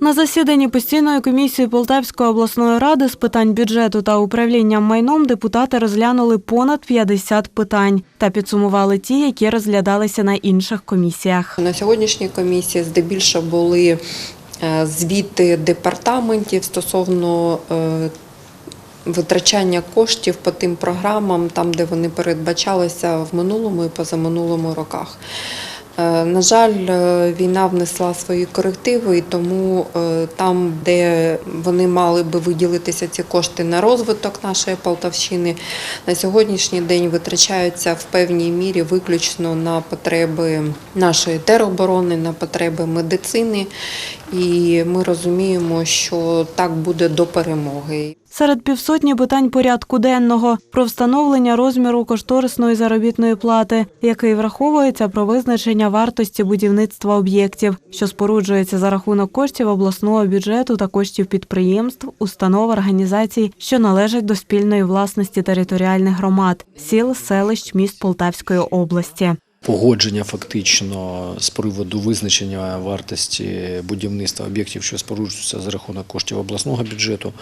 На засіданні постійної комісії Полтавської обласної ради з питань бюджету та управління майном депутати розглянули понад 50 питань та підсумували ті, які розглядалися на інших комісіях. На сьогоднішній комісії здебільшого були е, звіти департаментів стосовно е, витрачання коштів по тим програмам, там, де вони передбачалися в минулому і позаминулому роках. Е, На жаль, е, війна внесла свої корективи, і тому е, там, де вони мали би виділитися ці кошти на розвиток нашої Полтавщини, на сьогоднішній день витрачаються в певній мірі виключно на потреби нашої тероборони, на потреби медицини. І ми розуміємо, що так буде до перемоги. Серед півсотні питань порядку денного про встановлення розміру кошторисної заробітної плати, який враховується про визначення вартості будівництва об'єктів, що споруджується за рахунок коштів обласного бюджету та коштів підприємств, установ, організацій, що належать до спільної власності територіальних громад, сіл, селищ, міст Полтавської області. погодження фактично з приводу визначення вартості будівництва об'єктів, що споруджуються за рахунок коштів обласного бюджету.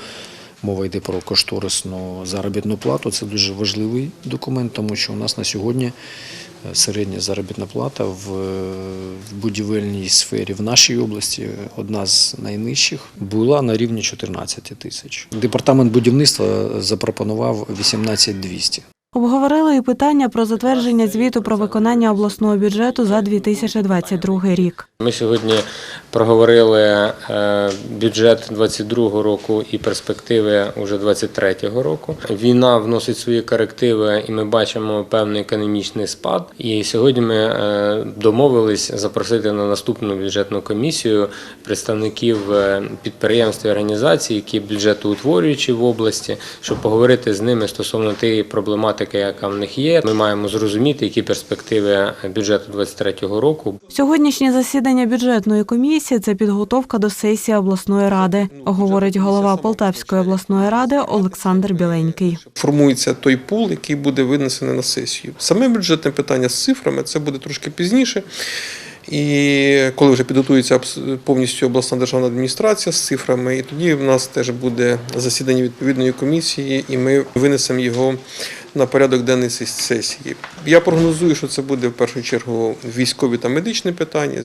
Мова йде про кошторисну заробітну плату. Це дуже важливий документ, тому що у нас на сьогодні е, середня заробітна плата в, в будівельній сфері в нашій області одна з найнижчих була на рівні 14 тисяч. Департамент будівництва запропонував 18 200. Обговорили і питання про затвердження звіту про виконання обласного бюджету за 2022 рік. Ми сьогодні проговорили е, бюджет 22 року і перспективи уже 23 року. Війна вносить свої корективи, і ми бачимо певний економічний спад. І сьогодні ми е, домовились запросити на наступну бюджетну комісію представників е, підприємств і організацій, які бюджетоутворюючі в області, щоб поговорити з ними стосовно тієї проблематики, яка в них є. Ми маємо зрозуміти, які перспективи бюджету 23 року Сьогоднішнє засідання бюджетної комісії це підготовка до сесії обласної ради, говорить голова Полтавської обласної ради Олександр Біленький. формується той пул, який буде винесений на сесію. Саме бюджетне питання з цифрами це буде трошки пізніше. І коли вже підготується повністю обласна державна адміністрація з цифрами, і тоді в нас теж буде засідання відповідної комісії, і ми винесемо його на порядок денний сес- сесії. Я прогнозую, що це буде в першу чергу військові та медичні питання.